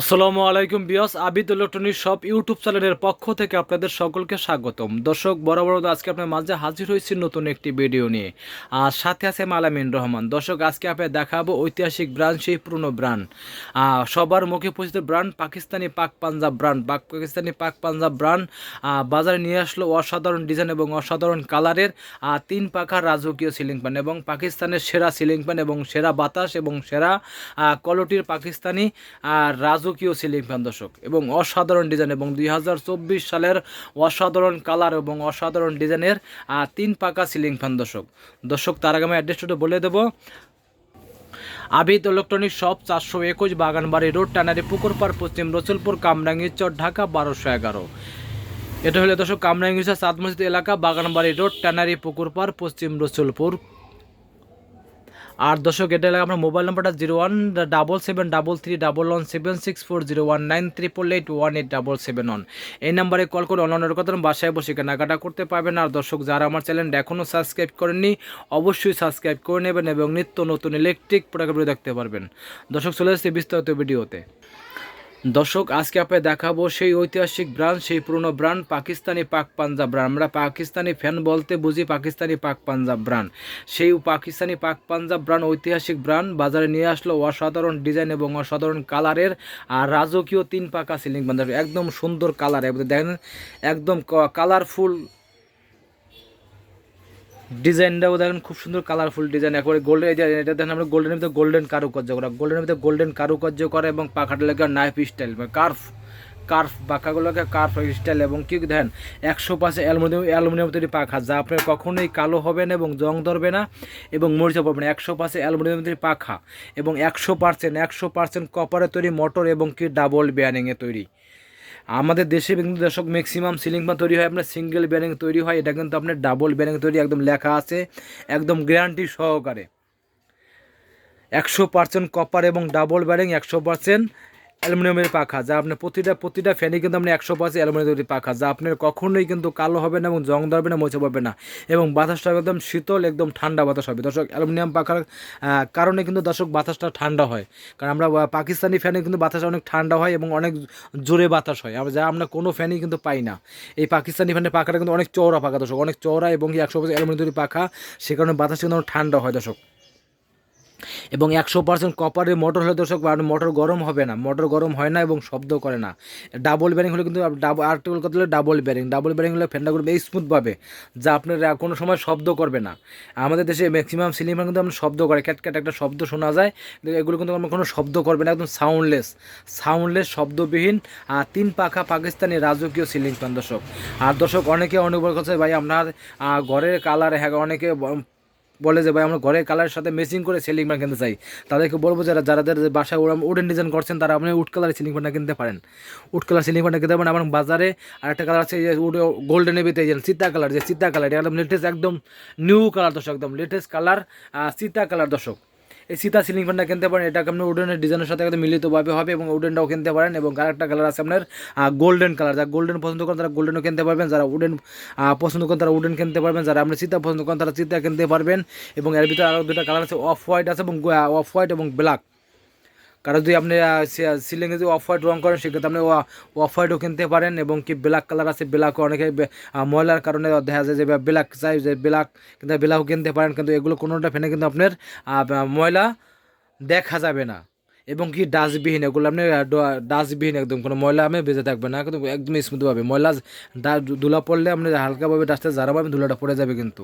আসসালামু আলাইকুম বিয়স আবিদ ইলেকট্রনিক শপ ইউটিউব চ্যানেলের পক্ষ থেকে আপনাদের সকলকে স্বাগতম। দর্শক বড় বড় আজকে আপনার মাঝে হাজির হয়েছি নতুন একটি ভিডিও নিয়ে। আর সাথে আছে মালামিন রহমান। দর্শক আজকে আপনার দেখাবো ঐতিহাসিক ব্র্যান্ড সেই পুরনো ব্র্যান্ড। সবার মুখে পরিচিত ব্র্যান্ড পাকিস্তানি পাক পাঞ্জাব ব্র্যান্ড। পাক পাকিস্তানি পাক পাঞ্জাব ব্র্যান্ড বাজারে নিয়ে আসলো অসাধারণ ডিজাইন এবং অসাধারণ কালারের তিন পাখার রাজকীয় সিলিং ফ্যান এবং পাকিস্তানের সেরা সিলিং ফ্যান এবং সেরা বাতাস এবং সেরা কোয়ালিটির পাকিস্তানি আহ, রাজকীয় সিলিং ফ্যান দর্শক, এবং অসাধারণ ডিজাইন এবং দুই হাজার চব্বিশ সালের অসাধারণ কালার এবং অসাধারণ ডিজাইনের তিন পাকা সিলিং ফ্যান দর্শক। দর্শক, তার আগে আমি অ্যাড্রেসটা বলে দেবো। আবিদ ইলেকট্রনিক শপ, চারশো একুশ বাগানবাড়ি রোড, টানারি পুকুরপাড় পশ্চিম রসুলপুর কামরাঙ্গি চর, ঢাকা, বারোশো এগারো। এটা হলো দর্শক কামরাঙ্গি সাত মসজিদ এলাকা, বাগানবাড়ি রোড, টানারি পুকুরপাড় পশ্চিম রসুলপুর আর দর্শক এটা লাগে আপনার মোবাইল নাম্বারটা zero one double seven double three double one seven six four zero one nine triple eight one eight double seven one এই নাম্বারে কল করে অনলাইনের কথা বাসায় বসে কেনাকাটা করতে পারবেন। আর দর্শক, যারা আমার চ্যানেলটা এখনও সাবস্ক্রাইব করেননি, অবশ্যই সাবস্ক্রাইব করে নেবেন এবং নিত্য নতুন ইলেকট্রিক প্রোডাক্টগুলো দেখতে পারবেন। দর্শক, চলে আসছে বিস্তারিত ভিডিওতে। দর্শক, আজকে আপনাকে দেখাবো সেই ঐতিহাসিক ব্রান্ড সেই পুরনো ব্রান্ড পাকিস্তানি পাক পাঞ্জাব ব্রান্ড আমরা পাকিস্তানি ফ্যান বলতে বুঝি পাকিস্তানি পাক পাঞ্জাব ব্রান্ড সেই পাকিস্তানি পাক পাঞ্জাব ব্রান্ড ঐতিহাসিক ব্রান্ড বাজারে নিয়ে আসলো অসাধারণ ডিজাইন এবং অসাধারণ কালারের আর রাজকীয় তিন পাকা সিলিং বান্ধব, একদম সুন্দর কালার। দেখেন, একদম কালারফুল ডিজাইনটাও দেখেন খুব সুন্দর কালারফুল ডিজাইন একবারে গোল্ডেন এটা দেখেন আমরা গোল্ডেনের ভিতরে গোল্ডেন কারুকার্য করা গোল্ডেনের ভিতরে গোল্ডেন কারুকার্য করা এবং পাখাটা লেগে নাইফ স্টাইল মানে কার্ফ কার্ফ পাখাগুলোকে কার্ফ স্টাইল এবং কি দেখেন, একশো পাশে অ্যালুমিনিয়াম অ্যালুমিনিয়াম তৈরি পাখা যা আপনার কখনোই কালো হবে না এবং জং ধরবে না এবং মরিচা পড়বে না, একশো পাশে অ্যালুমিনিয়াম তৈরি পাখা এবং একশো পার্সেন্ট একশো পার্সেন্ট কপারে তৈরি মোটর এবং কি ডাবল বিয়ারিংয়ে তৈরি। আমাদের দেশে কিন্তু দর্শক ম্যাক্সিমাম সিলিং ফ্যান তৈরি হয়, আপনার সিঙ্গেল ব্যারিং তৈরি হয়, এটা কিন্তু আপনার ডাবল ব্যারিং তৈরি একদম লেখা আছে, একদম গ্যারান্টি সহকারে। একশো পার্সেন্ট কপার এবং ডাবল ব্যারিং একশো পার্সেন্ট অ্যালুমিনিয়ামের পাখা, যা আপনার প্রতিটা প্রতিটা ফ্যানই কিন্তু আপনি একশো পার্সেন্ট অ্যালুমিনিয়াম তৈরি পাখা, যা আপনার কখনোই কিন্তু কালো হবে না এবং জং ধরবে না মোচা পড়বে না এবং বাতাসটা একদম শীতল, একদম ঠান্ডা বাতাস হবে। দর্শক, অ্যালুমিনিয়াম পাখার কারণে কিন্তু দর্শক বাতাসটা ঠান্ডা হয়। কারণ আমরা পাকিস্তানি ফ্যানে কিন্তু বাতাস অনেক ঠান্ডা হয় এবং অনেক জোরে বাতাস হয়। যা আমরা কোনো ফ্যানই কিন্তু পাই না। এই পাকিস্তানি ফ্যানের পাখাটা কিন্তু অনেক চওড়া পাখা দর্শক, অনেক চওড়া এবং একশো পার্সেন্ট অ্যালুমিনিয়াম তৈরি পাখা, সে কারণে বাতাস কিন্তু ঠান্ডা হয় দর্শক। এবং একশো পার্সেন্ট কপারের মোটর হলে দর্শক মোটর গরম হবে না। মোটর গরম হয় না এবং শব্দ করে না। ডাবল ব্যারিং হলে কিন্তু ডাবল আর্টিকেল কথা হলে ডাবল ব্যারিং ডাবল ব্যারিং হলে ফ্যানটা করবে স্মুথভাবে যা আপনার কোনো সময় শব্দ করবে না। আমাদের দেশে ম্যাক্সিমাম সিলিং ফ্যান কিন্তু আপনার শব্দ করে ক্যাট ক্যাট একটা শব্দ শোনা যায়। এগুলো কিন্তু আমার কোনো শব্দ করবে না, একদম সাউন্ডলেস সাউন্ডলেস শব্দবিহীন, আর তিন পাখা পাকিস্তানি রাজকীয় সিলিং ফ্যান দর্শক। আর দর্শক, অনেকে অনেক বড় ভাই, আপনার ঘরের কালার হ্যাঁ অনেকে বলে যে, ভাই, আমরা ঘরের কালারের সাথে মেসিং করে সিলিং ফ্যান কিনতে চাই। তাদেরকে বলব যারা যাদের বাসায় ওরা উডেন ডিজাইন করছেন, তারা আপনি উড কালারের সিলিং ফ্যানটা কিনতে পারেন। উড কালার সিলিং ফ্যানটা কিনতে পারেন এবং বাজারে আরেকটা কালার আছে গোল্ডেন এভিতে যে চিতা কালার যে চিতা কালার একদম লেটেস্ট একদম নিউ কালার দর্শক, একদম লেটেস্ট কালার চিতা কালার দর্শক। এই সীতা সিলিং ফ্যানটা কিনতে পারেন, এটা আপনি উডেনের ডিজাইনের সাথে একদম মিলিতভাবে হবে এবং উডেনটাও কিনতে পারেন এবং আরেকটা কালার আছে আপনার গোল্ডেন কালার যারা গোল্ডেন পছন্দ করেন তারা গোল্ডেনও কিনতে পারবেন, যারা উডেন পছন্দ করেন তারা উডেন কিনতে পারবেন, যারা আপনি সীতা পছন্দ করেন তারা সীতা কিনতে পারবেন এবং এর ভিতরে আরও দুটা কালার আছে অফ হোয়াইট আছে এবং অফ হোয়াইট এবং ব্ল্যাক কারণ যদি আপনি সিলিংয়ে যদি অফ হোয়াইট রং করেন, সেক্ষেত্রে আপনি অফ হোয়াইটও কিনতে পারেন এবং কি ব্ল্যাক কালার আছে ব্ল্যাকও অনেকে ময়লার কারণে দেখা যায় যে ব্ল্যাক চাই যে ব্ল্যাক কিন্তু ব্ল্যাকও কিনতে পারেন। কিন্তু এগুলো কোনোটা ফেনে কিন্তু আপনার ময়লা দেখা যাবে না। এবং কি ডাস্টবিহীন এগুলো আপনি ডাস্টবিহীন একদম, কোনো ময়লা আমি বেঁচে থাকবে না কিন্তু একদম স্মুথভাবে। ময়লা ধুলা পড়লে আপনি হালকাভাবে ডাস্টে জারাভাবে ধুলাটা পড়ে যাবে কিন্তু।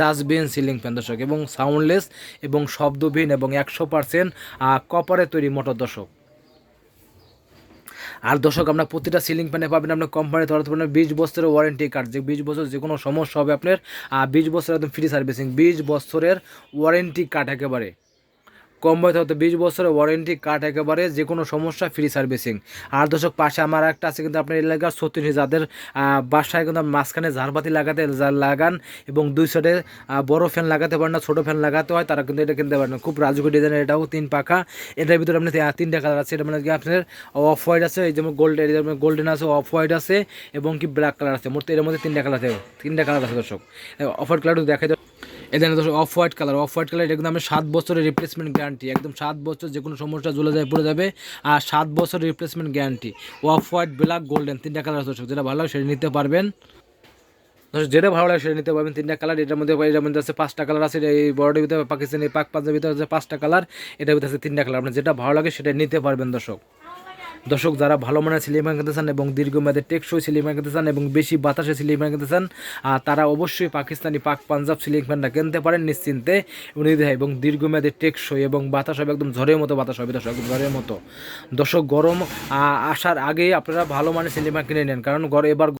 ডাস্টবিন সিলিং ফ্যান, দর্শক, এবং সাউন্ডলেস এবং শব্দবিহীন, এবং একশো পার্সেন্ট কপারে তৈরি মোটর, দর্শক। আর দর্শক, আপনার প্রতিটা সিলিং ফ্যানে পাবেন আপনার কোম্পানি তরফ থেকে বিশ বছরের ওয়ারেন্টি কার্ড যে বিশ বছর যে কোনো সমস্যা হবে আপনার বিশ বছর একদম ফ্রি সার্ভিসিং বিশ বছরের ওয়ারেন্টি কার্ড একেবারে। কম বয়স হতে বিশ বছরের ওয়ারেন্টি কার্ড একেবারে যে কোনো সমস্যা ফ্রি সার্ভিসিং আর দর্শক, পাশে আমার একটা আছে কিন্তু আপনার এলাকার সত্যি যাদের বাসায় কিন্তু মাঝখানে ঝাড়বাতি লাগাতে লাগান এবং দুই সাইডে বড় ফ্যান লাগাতে পারেন না, ছোটো ফ্যান লাগাতে হয়, তারা কিন্তু এটা কিনতে পারেন খুব রাজকীয় ডিজাইনের এটাও তিন পাখা। এটার ভিতরে আপনি তিনটা কালার আছে। এটা মানে কি আপনার অফ হোয়াইট আছে, এই যেমন গোল্ড গোল্ডেন আছে অফ হোয়াইট আছে এবং কি ব্ল্যাক কালার আছে। মোট এর মধ্যে তিনটা কালার আছে, তিনটা কালার আছে দর্শক। অফ হোয়াইট কালারটা দেখাই এদের off white colour off white colour এটা কিন্তু সাত বছরের রিপ্লেসমেন্ট গ্যারান্টি একদম সাত বছর যে কোনো সমস্যা জ্বলে যায়, পড়ে যাবে, আর সাত বছর replacement guarantee off white black golden তিনটা কালার দর্শক, যেটা ভালো লাগে সেটা নিতে পারবেন। যেটা ভালো লাগে সেটা নিতে পারবেন, তিনটা কালার এটার মধ্যে এটার মধ্যে আছে পাঁচটা কালার আছে, এই বড়টার ভিতরে, পাকিস্তানি পাক পাঞ্জাবির ভিতরে আছে পাঁচটা কালার এটার ভিতরে আছে তিনটা কালার আপনার যেটা ভালো লাগে সেটা নিতে পারবেন দর্শক। দর্শক, যারা ভালো মানের সিলিং খেতে চান এবং দীর্ঘমেয়াদে টেকসই সিলিং খেতে চান এবং বেশি বাতাসে সিলিং খেতে চান তারা অবশ্যই পাকিস্তানি পাক পাঞ্জাব সিলিং ফ্যানটা কিনতে পারেন নিশ্চিন্তে। নির্দেহ এবং দীর্ঘমেয়াদে টেকসই এবং বাতাস হবে, একদম ঝড়ের মতো বাতাস হবে দর্শক, একদম ঝড়ের মতো। দর্শক, গরম আসার আগেই আপনারা ভালো মানের সিলিং কিনে নেন, কারণ গড় এবার